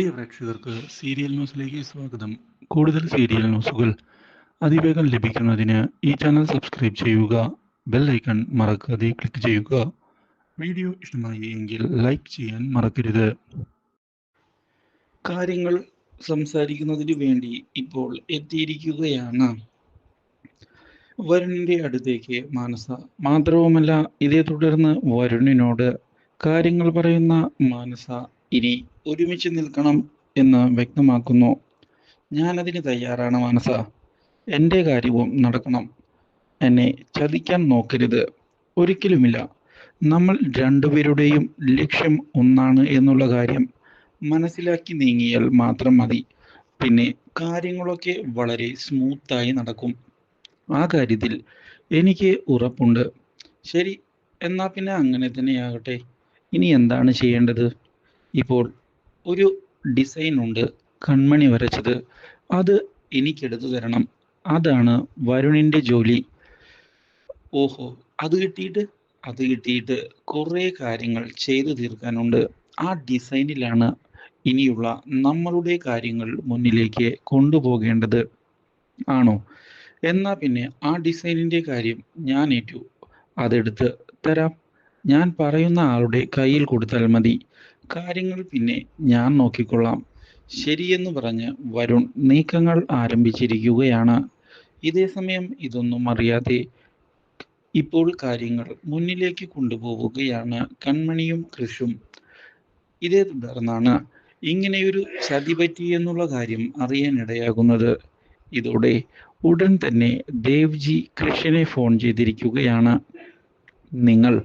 പ്രിയ പ്രേക്ഷകർക്ക് സീരിയൽ ന്യൂസിലേക്ക് സ്വാഗതം. കൂടുതൽ സീരിയൽ ന്യൂസുകൾ അതിവേഗം ലഭിക്കുന്നതിന് ഈ ചാനൽ സബ്സ്ക്രൈബ് ചെയ്യുക ബെൽ ഐക്കൺ മറക്കാതെ ക്ലിക്ക് ചെയ്യുക. വീഡിയോ ഇഷ്ടമായി എങ്കിൽ ലൈക്ക് ചെയ്യാൻ മറക്കരുത്. കാര്യങ്ങൾ സംസാരിക്കുന്നതിന് വേണ്ടി ഇപ്പോൾ എത്തിയിരിക്കുകയാണ്. വരുണിന്റെ അടുത്തേക്ക് മാനസ. മാത്രവുമല്ല ഇതേ തുടർന്ന് വരുണിനോട് കാര്യങ്ങൾ പറയുന്ന മാനസ ഇനി ഒരുമിച്ച് നിൽക്കണം എന്ന് വ്യക്തമാക്കുന്നു. ഞാനതിന് തയ്യാറാണ് മാനസ. എന്റെ കാര്യവും നടക്കണം. എന്നെ ചതിക്കാൻ നോക്കരുത്. ഒരിക്കലുമില്ല. നമ്മൾ രണ്ടുപേരുടെയും ലക്ഷ്യം ഒന്നാണ് എന്നുള്ള കാര്യം മനസ്സിലാക്കി നീങ്ങിയാൽ മാത്രം മതി. പിന്നെ കാര്യങ്ങളൊക്കെ വളരെ സ്മൂത്തായി നടക്കും. ആ കാര്യത്തിൽ എനിക്ക് ഉറപ്പുണ്ട്. ശരി എന്നാൽ പിന്നെ അങ്ങനെ തന്നെയാകട്ടെ. ഇനി എന്താണ് ചെയ്യേണ്ടത്? ഇപ്പോൾ ഒരു ഡിസൈൻ ഉണ്ട് കൺമണി വരച്ചത്. അത് എനിക്കെടുത്തു തരണം. അതാണ് വരുണിന്റെ ജോലി. ഓഹോ അത് കിട്ടിയിട്ട്? അത് കിട്ടിയിട്ട് കുറേ കാര്യങ്ങൾ ചെയ്തു തീർക്കാനുണ്ട്. ആ ഡിസൈനിലാണ് ഇനിയുള്ള നമ്മളുടെ കാര്യങ്ങൾ മുന്നിലേക്ക് കൊണ്ടുപോകേണ്ടത് ആണോ? എന്നാൽ പിന്നെ ആ ഡിസൈനിന്റെ കാര്യം ഞാൻ ഏറ്റു. അതെടുത്ത് തരാം. ഞാൻ പറയുന്ന ആളുടെ കയ്യിൽ കൊടുത്താൽ മതി. കാര്യങ്ങൾ പിന്നെ ഞാൻ നോക്കിക്കൊള്ളാം. ശരിയെന്ന് പറഞ്ഞ് വരുൺ നീക്കങ്ങൾ ആരംഭിച്ചിരിക്കുകയാണ്. ഇതേ സമയം ഇതൊന്നും അറിയാതെ ഇപ്പോൾ കാര്യങ്ങൾ മുന്നിലേക്ക് കൊണ്ടുപോവുകയാണ്. കൺമണിയും കൃഷും. ഇതേ തുടർന്നാണ് ഇങ്ങനെയൊരു ചതി പറ്റി എന്നുള്ള കാര്യം അറിയാനിടയാകുന്നത്. ഇതോടെ ഉടൻ തന്നെ ദേവ്ജി കൃഷിനെ ഫോൺ ചെയ്തിരിക്കുകയാണ്. നിങ്ങൾ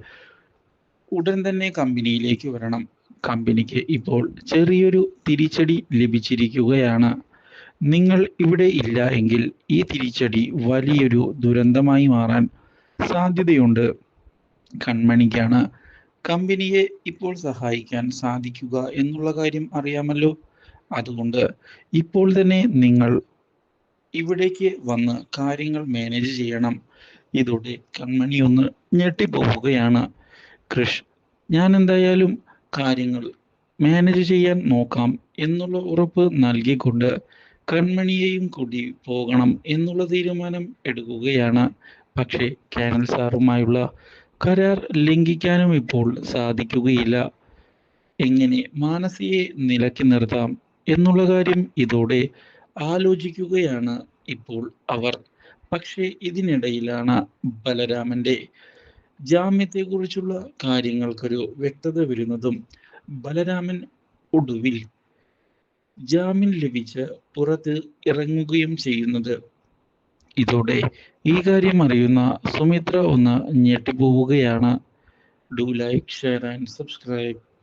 ഉടൻ തന്നെ കമ്പനിയിലേക്ക് വരണം. കമ്പനിക്ക് ഇപ്പോൾ ചെറിയൊരു തിരിച്ചടി ലഭിച്ചിരിക്കുകയാണ്. നിങ്ങൾ ഇവിടെ ഇല്ല എങ്കിൽ ഈ തിരിച്ചടി വലിയൊരു ദുരന്തമായി മാറാൻ സാധ്യതയുണ്ട്. കൺമണിക്കാണ് കമ്പനിയെ ഇപ്പോൾ സഹായിക്കാൻ സാധിക്കുക എന്നുള്ള കാര്യം അറിയാമല്ലോ. അതുകൊണ്ട് ഇപ്പോൾ തന്നെ നിങ്ങൾ ഇവിടേക്ക് വന്ന് കാര്യങ്ങൾ മാനേജ് ചെയ്യണം. ഇതോടെ കൺമണി ഒന്ന് ഞെട്ടിപ്പോവുകയാണ്. കൃഷ് ഞാൻ എന്തായാലും കാര്യങ്ങൾ മാനേജ് ചെയ്യാൻ നോക്കാം എന്നുള്ള ഉറപ്പ് നൽകിക്കൊണ്ട് കൺമണിയെയും കൂടി പോകണം എന്നുള്ള തീരുമാനം എടുക്കുകയാണ്. പക്ഷേ കാനൽ സാറുമായുള്ള കരാർ ലംഘിക്കാനും ഇപ്പോൾ സാധിക്കുകയില്ല. എങ്ങനെ മാനസിയെ നിലക്കി നിർത്താം എന്നുള്ള കാര്യം ഇതോടെ ആലോചിക്കുകയാണ് ഇപ്പോൾ അവർ. പക്ഷേ ഇതിനിടയിലാണ് ബലരാമന്റെ ജാമ്യത്തെക്കുറിച്ചുള്ള കാര്യങ്ങൾക്കൊരു വ്യക്തത വരുന്നതും ബലരാമൻ ഒടുവിൽ ജാമ്യം ലഭിച്ച് പുറത്ത് ഇറങ്ങുകയും ചെയ്യുന്നത്. ഇതോടെ ഈ കാര്യം അറിയുന്ന സുമിത്ര ഒന്ന് ഞെട്ടിപ്പോവുകയാണ്. Do like share and subscribe